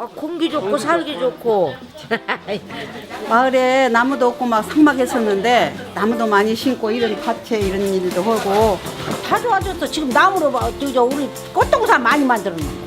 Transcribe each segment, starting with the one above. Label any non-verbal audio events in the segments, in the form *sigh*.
아, 공기 좋고 살기 좋고. *laughs* 마을에 나무도 없고 막 삭막했었는데 나무도 많이 심고 이런 밭에 이런 일도 하고 다 좋아졌어. 지금 나무로 봐. 저, 저 우리 꽃동산 많이 만들었네.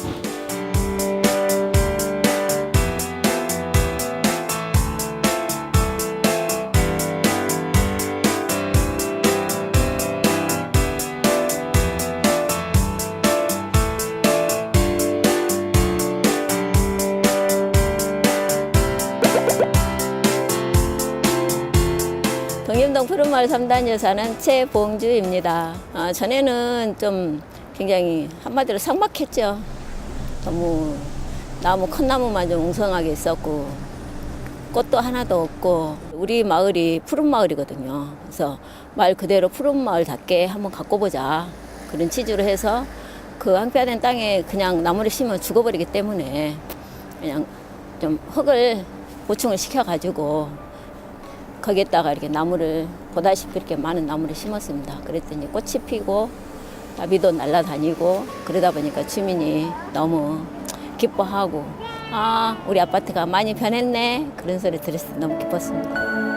푸른마을 3단 여사는 최봉주입니다. 아, 전에는 좀 굉장히 한마디로 삭막했죠. 너무 나무 큰 나무만 좀 웅성하게 있었고 꽃도 하나도 없고 우리 마을이 푸른 마을이거든요. 그래서 말 그대로 푸른 마을답게 한번 갖고 보자 그런 취지로 해서 그 한패된 땅에 그냥 나무를 심으면 죽어버리기 때문에 그냥 좀 흙을 보충을 시켜가지고 거기에다가 이렇게 나무를 보다시피 이렇게 많은 나무를 심었습니다. 그랬더니 꽃이 피고 나비도 날아다니고 그러다 보니까 주민이 너무 기뻐하고 아 우리 아파트가 많이 변했네 그런 소리 들었을 때 너무 기뻤습니다.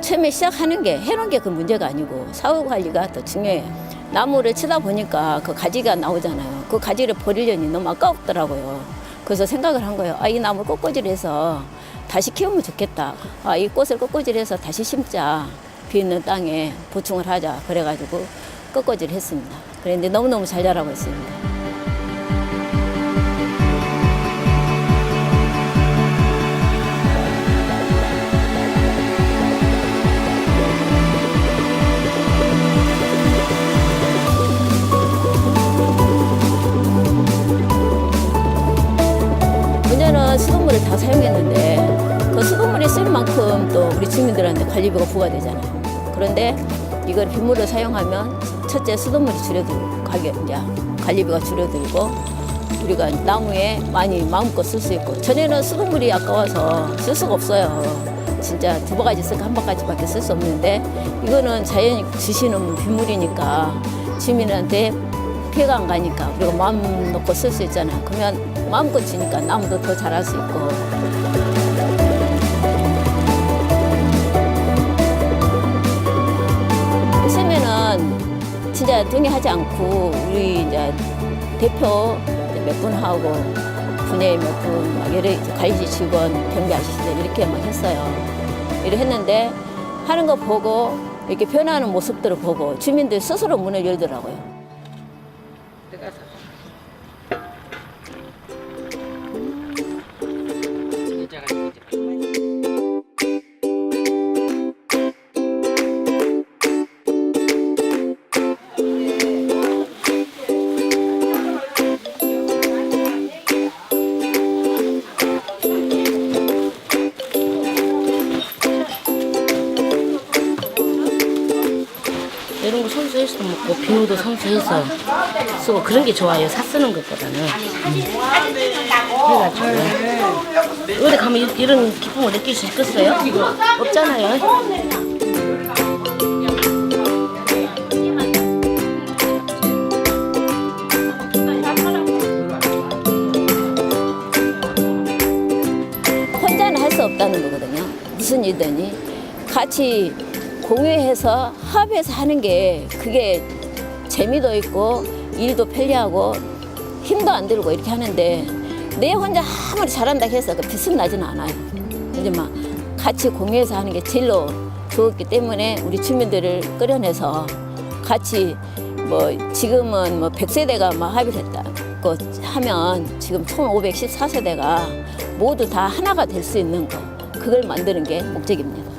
처음에 시작하는 게 해놓은 게 그 문제가 아니고 사후 관리가 더 중요해요. 나무를 치다 보니까 그 가지가 나오잖아요. 그 가지를 버리려니 너무 아까웠더라고요. 그래서 생각을 한 거예요. 아, 이 나무를 꽃꽂이해서 다시 키우면 좋겠다. 아, 이 꽃을 꽃꽂이해서 다시 심자. 비 있는 땅에 보충을 하자. 그래가지고 꽃꽂이를 했습니다. 그런데 너무너무 잘 자라고 있습니다. 다 사용했는데 그 수돗물이 쓸 만큼 또 우리 주민들한테 관리비가 부과되잖아요. 그런데 이걸 빗물을 사용하면 첫째 수돗물이 줄어들고 가격 이제 관리비가 줄어들고 우리가 나무에 많이 마음껏 쓸 수 있고 전에는 수돗물이 아까워서 쓸 수가 없어요. 진짜 두 바가지 쓸까 한 바가지밖에 쓸 수 없는데 이거는 자연이 주시는 빗물이니까 주민한테 피해가 안 가니까 우리가 마음 놓고 쓸 수 있잖아요. 그러면 마음껏 주니까 나무도 더 자랄 수 있고. 요즘에는 진짜 동의하지 않고 우리 이제 대표 몇 분 하고 분야의 몇 분, 막 여러 관리지 직원, 경비 아저씨들 이렇게 막 했어요. 이렇게 했는데 하는 거 보고 이렇게 변하는 모습들을 보고 주민들 스스로 문을 열더라고요. 이런 거 선수해서 먹고 비누도 선수해서 쓰고 그런 게 좋아요. 사 쓰는 것보다는. 음. 그래가지고 어디 가면 이- 이런 기쁨을 느낄 수 있겠어요? 없잖아요. 혼자는 할 수 없다는 거거든요. 무슨 일이니 같이 공유해서 합해서 하는 게 그게 재미도 있고 일도 편리하고 힘도 안 들고 이렇게 하는데 내 혼자 아무리 잘한다 해서 그 빛은 나지는 않아요. 이제 막 같이 공유해서 하는 게 제일로 좋았기 때문에 우리 주민들을 끌어내서 같이 뭐 지금은 뭐 100세대가 막 합의를 했다고 하면 지금 총 514세대가 모두 다 하나가 될 수 있는 거 그걸 만드는 게 목적입니다.